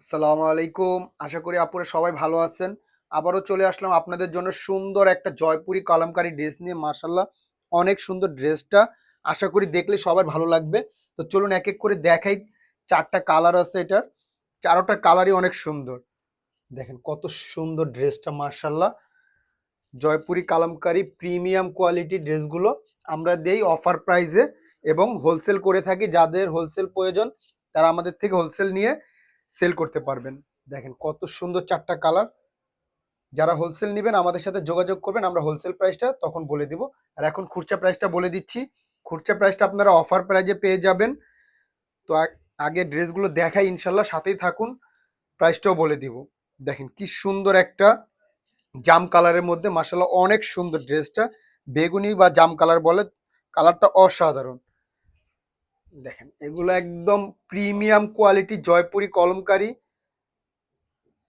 আসসালামু আলাইকুম। আশা করি আপুরা সবাই ভালো আছেন। আবারও চলে আসলাম আপনাদের জন্য সুন্দর একটা জয়পুরি কলমকারী ড্রেস নিয়ে মার্শাল্লাহ অনেক সুন্দর ড্রেসটা। আশা করি দেখলে সবার ভালো লাগবে। তো চলুন এক এক করে দেখাই। চারটা কালার আছে এটার। চারোটা কালারই অনেক সুন্দর। দেখেন কত সুন্দর ড্রেসটা মার্শাল্লাহ জয়পুরি কালামকারী প্রিমিয়াম কোয়ালিটি ড্রেসগুলো আমরা দেই অফার প্রাইসে এবং হোলসেল করে থাকি। যাদের হোলসেল প্রয়োজন, তারা আমাদের থেকে হোলসেল নিয়ে সেল করতে পারবেন। দেখেন কত সুন্দর চারটা কালার। যারা হোলসেল নেবেন, আমাদের সাথে যোগাযোগ করবেন, আমরা হোলসেল প্রাইসটা তখন বলে দিব। আর এখন খুচরা প্রাইসটা বলে দিচ্ছি। খুচরা প্রাইসটা আপনারা অফার প্রাইজে পেয়ে যাবেন। তো আগে ড্রেসগুলো দেখাই ইনশাল্লাহ সাথেই থাকুন। প্রাইসটাও বলে দিব। দেখেন কি সুন্দর একটা জাম কালারের মধ্যে মাসাল্লাহ অনেক সুন্দর ড্রেসটা বেগুনি বা জাম কালার বলে, কালারটা অসাধারণ। দেখেন, এগুলো একদম প্রিমিয়াম কোয়ালিটি জয়পুরি কলমকারী।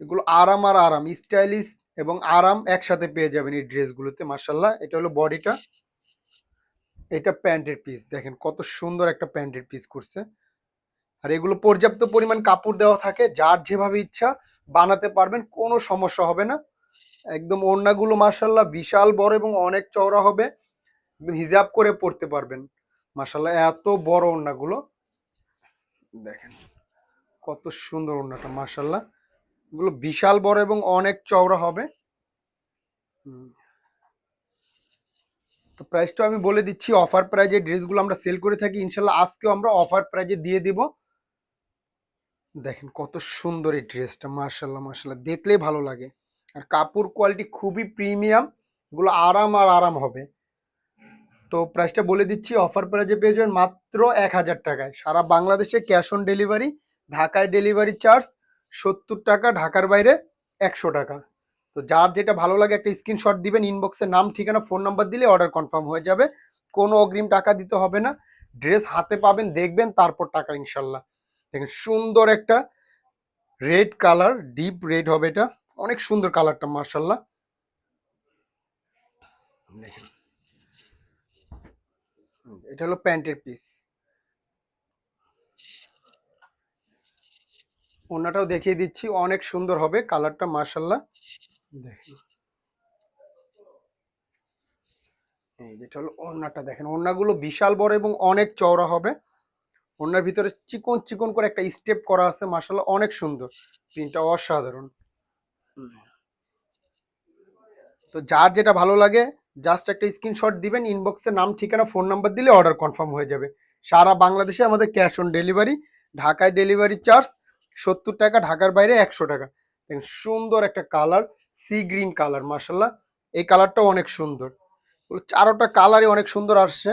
এগুলো আরাম আর আরাম স্টাইলিশ এবং আরাম একসাথে পেয়ে যাবেন এই ড্রেসগুলোতে মার্শাল্লাহ এটা হলো বডিটা। এটা প্যান্টের পিস দেখেন কত সুন্দর একটা প্যান্টের পিস করছে। আর এগুলো পর্যাপ্ত পরিমাণ কাপড় দেওয়া থাকে, যার যেভাবে ইচ্ছা বানাতে পারবেন, কোনো সমস্যা হবে না। একদম ওড়নাগুলো মার্শাল্লাহ বিশাল বড় এবং অনেক চওড়া হবে। হিজাব করে পরতে পারবেন। মার্শাল্লাহ এত বড় ওড়নাগুলো। দেখেন, কত সুন্দর ওড়নাটা মার্শাল্লাহ এগুলো বিশাল বড় এবং অনেক চওড়া হবে। তো প্রাইসটা আমি বলে দিচ্ছি, অফার প্রাইজে ড্রেসগুলো আমরা সেল করে থাকি। ইনশাল্লাহ আজকেও আমরা অফার প্রাইজে দিয়ে দিব। দেখেন, কত সুন্দর এই ড্রেসটা মার্শাল্লাহ মার্শাল্লাহ দেখলেই ভালো লাগে। আর কাপড় কোয়ালিটি খুবই প্রিমিয়াম। এগুলো আরাম আর আরাম হবে। তো প্রাইসটা বলে দিচ্ছি অফার প্রাইজে পেয়ে যাবেন মাত্র এক হাজার টাকায়। সারা বাংলাদেশে ক্যাশ অন ডেলিভারি ঢাকায় ডেলিভারি চার্জ সত্তর টাকা, ঢাকার বাইরে একশো টাকা। তো যার যেটা ভালো লাগে একটা স্ক্রিনশট দিবেন ইনবক্সে নাম, ঠিকানা ফোন নাম্বার দিলে অর্ডার কনফার্ম হয়ে যাবে। কোনো অগ্রিম টাকা দিতে হবে না। ড্রেস হাতে পাবেন, দেখবেন, তারপর টাকা ইনশাল্লাহ। দেখেন, সুন্দর একটা রেড কালার ডিপ রেড হবে এটা। অনেক সুন্দর কালারটা মার্শাল্লাহ দেখেন। এটা হলো প্যান্টের পিস। ওনাটাও দেখিয়ে দিচ্ছি, অনেক সুন্দর হবে, কালারটা মার্শাল্লাহ দেখেন। যেটা হলো ওড়নাটা, দেখেন, ওড়নাগুলো বিশাল বড় এবং অনেক চওড়া হবে। ওড়নার ভিতরে চিকন চিকন করে একটা স্টেপ করা আছে মার্শাল্লাহ অনেক সুন্দর। প্রিন্টটা অসাধারণ। তো যার যেটা ভালো লাগে জাস্ট একটা স্ক্রিনশট দিবেন ইনবক্সে নাম, ঠিকানা ফোন নাম্বার দিলে অর্ডার কনফার্ম হয়ে যাবে। সারা বাংলাদেশে আমাদের ক্যাশ অন ডেলিভারি ঢাকায় ডেলিভারি চার্জ সত্তর টাকা, ঢাকার বাইরে একশো টাকা। সুন্দর একটা কালার সি গ্রিন কালার মার্শাল্লাহ এই কালারটাও অনেক সুন্দর। চারোটা কালারই অনেক সুন্দর আসছে।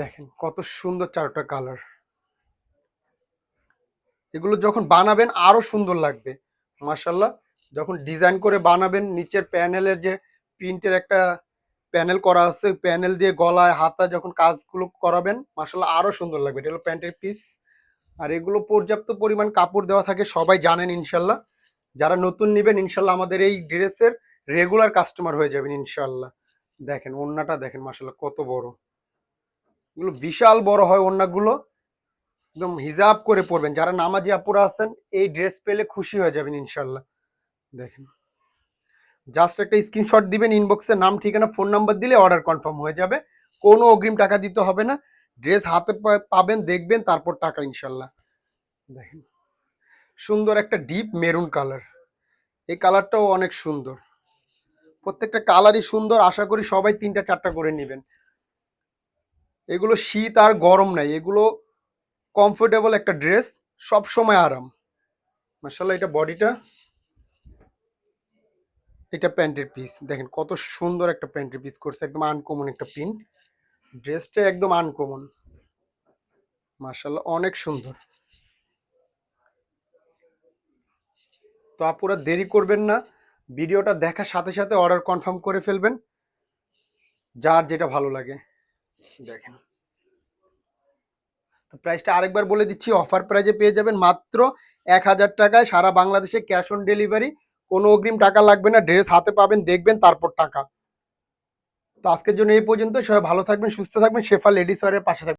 দেখেন, কত সুন্দর চারোটা কালার এগুলো যখন বানাবেন, আরও সুন্দর লাগবে। মার্শাল্লাহ যখন ডিজাইন করে বানাবেন, নিচের প্যানেলের যে প্রিন্টের একটা প্যানেল করা আছে, প্যানেল দিয়ে গলায়, হাতা যখন কাজগুলো করাবেন মার্শাল্লাহ আরও সুন্দর লাগবে। এটা হলো প্যান্টের পিস আর এগুলো পর্যাপ্ত পরিমাণ কাপড় দেওয়া থাকে, সবাই জানেন ইনশাল্লাহ যারা নতুন নেবেন ইনশাল্লাহ আমাদের এই ড্রেসের রেগুলার কাস্টমার হয়ে যাবেন ইনশাল্লাহ দেখেন ওড়নাটা দেখেন মার্শাল্লাহ কত বড়। এগুলো বিশাল বড় হয় ওড়নাগুলো একদম হিজাব করে পরবেন। যারা নামাজি আপুরা আছেন, এই ড্রেস পেলে খুশি হয়ে যাবেন ইনশাল্লাহ দেখেন। জাস্ট একটা স্ক্রিনশট দিবেন ইনবক্সে নাম, ঠিকানা ফোন নাম্বার দিলে অর্ডার কনফার্ম হয়ে যাবে। কোনো অগ্রিম টাকা দিতে হবে না। ড্রেস হাতে পাবেন, দেখবেন, তারপর টাকা ইনশাল্লাহ। দেখেন, সুন্দর একটা ডিপ মেরুন কালার এই কালারটাও অনেক সুন্দর। প্রত্যেকটা কালারই সুন্দর। আশা করি সবাই তিনটা, চারটা করে নেবেন। এগুলো শীত আর গরম নাই। এগুলো কমফোর্টেবল একটা ড্রেস সব সময় আরাম। মার্শাল্লাহ এটা বডিটা এটা প্যান্টের পিস দেখেন কত সুন্দর একটা প্যান্টের পিস করছে, একদম আনকমন একটা প্রিন্ট ড্রেসটা একদম আনকমন মার্শাল্লাহ অনেক সুন্দর। তো আপুরা দেরি করবেন না, ভিডিওটা দেখার সাথে সাথে অর্ডার কনফার্ম করে ফেলবেন। যার যেটা ভালো লাগে, দেখেন। প্রাইসটা আরেকবার বলে দিচ্ছি অফার প্রাইজে পেয়ে যাবেন মাত্র এক হাজার টাকায় সারা বাংলাদেশে ক্যাশ অন ডেলিভারি কোনো অগ্রিম টাকা লাগবে না ড্রেস হাতে পাবেন, দেখবেন, তারপর টাকা। তো আজকের জন্য এই পর্যন্ত সবাই ভালো থাকবেন, সুস্থ থাকবেন। শেফা লেডিস ওয়ারের পাশে থাকবেন।